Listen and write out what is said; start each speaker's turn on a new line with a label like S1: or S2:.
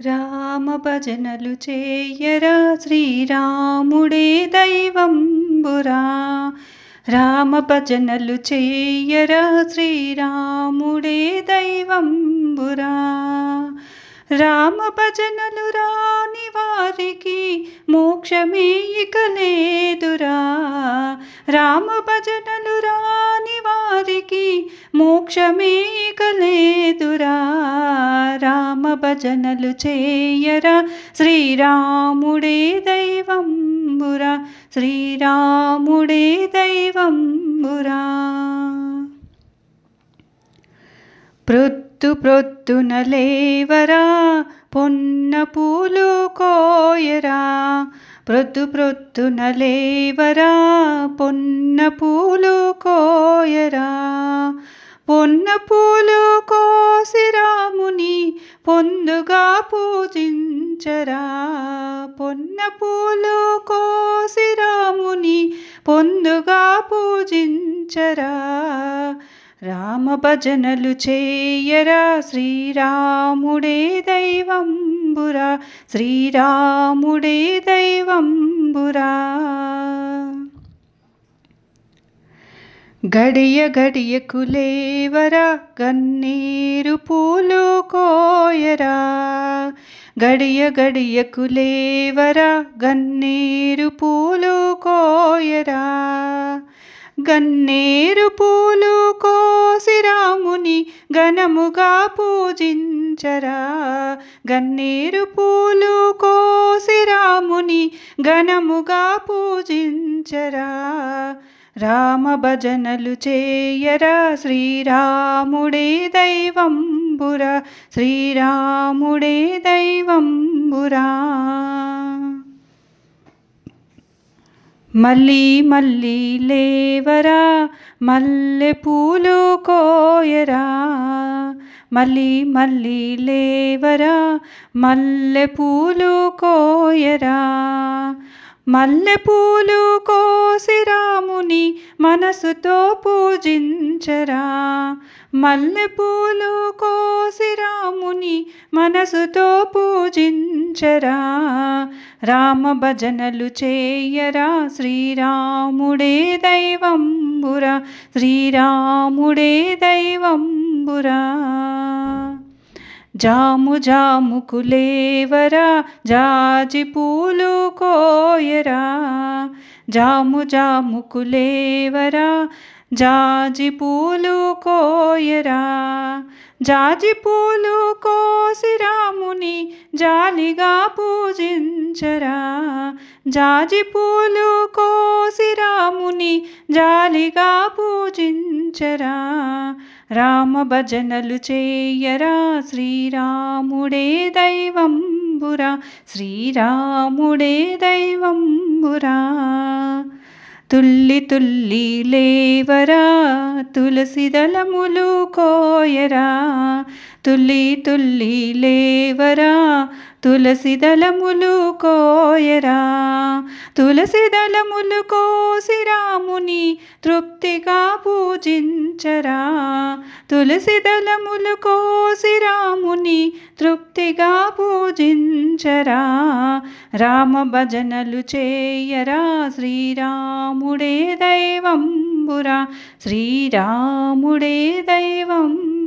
S1: రామ భజనలు చేయరా శ్రీరాముడే దైవంబురా. రామ భజనలు చేయరా శ్రీరాముడే దైవంబురా. రామ భజనలు రాని వారికి మోక్షమే ఇక లేదురా. రామ భజనలు రా వారికి మోక్షమే ఇక రామ భజనలు చేయరా. శ్రీరాముడే దైవంబురా. శ్రీరాముడే దైవంబురా. ప్రొద్దు ప్రొద్దున లేవరా. పొన్న పూలు కోయరా. ప్రొద్దు ప్రొద్దున లేవరా పొన్న పూలు కోయరా. పొన్న పూలు కోసి రాముని పొందుగా పూజించరా. పొన్న పూలు కోసి రాముని పొందుగా పూజించరా. రామ భజనలు చేయరా శ్రీరాముడే దైవం. శ్రీరాముడే దైవంబురా గడియ గడియకు లేవరా గన్నీరు పూలు కోయరా గడియ గడియకు లేవరా గన్నీరు పూలు కోయరా గన్నేరు పూలు ఘనముగా పూజించరా. గన్నేరు పూలు కోసి రాముని ఘనముగా పూజించరా. రామ భజనలు చేయరా శ్రీరాముడే దైవంబురా. శ్రీరాముడే దైవంబురా. మళ్ళీ మళ్ళీ లేవరా మల్లె పూలు కోయరా. మళ్ళీ మళ్ళీ లేవరా మల్లె పూలు కోయరా. మల్లెపూలు కోసి రాముని మనసుతో పూజించరా. మల్లెపూలు కోసి రాముని మనసుతో పూజించరా. రామ భజనలు చేయరా శ్రీరాముడే దైవంబురా. శ్రీరాముడే దైవంబురా. జాము జాము కులేవరా జాజి పూలు కోయరా. జాము జాముకు లేవరా జాజి పూలు కోయరా. జాజి పూలు కోసి రాముని జాలిగా పూజించరా. జాజి పూలు కోసి రాముని జాలిగా పూజించరా. రామ భజనలు చేయరా? శ్రీరాముడే దైవంబురా. శ్రీరాముడే దైవంబురా. తుల్లి తుల్లి లేవరా? తులసిదళములు కోయరా? తుల్లి తుల్లి లేవరా? తులసిదళములు కోయరా? తులసి దళములు కోసి రాముని తృప్తిగా పూజించరా. తులసి దళములు కోసి రాముని తృప్తిగా పూజించరా. రామ భజనలు చేయరా శ్రీరాముడే దైవంబురా. శ్రీరాముడే దైవం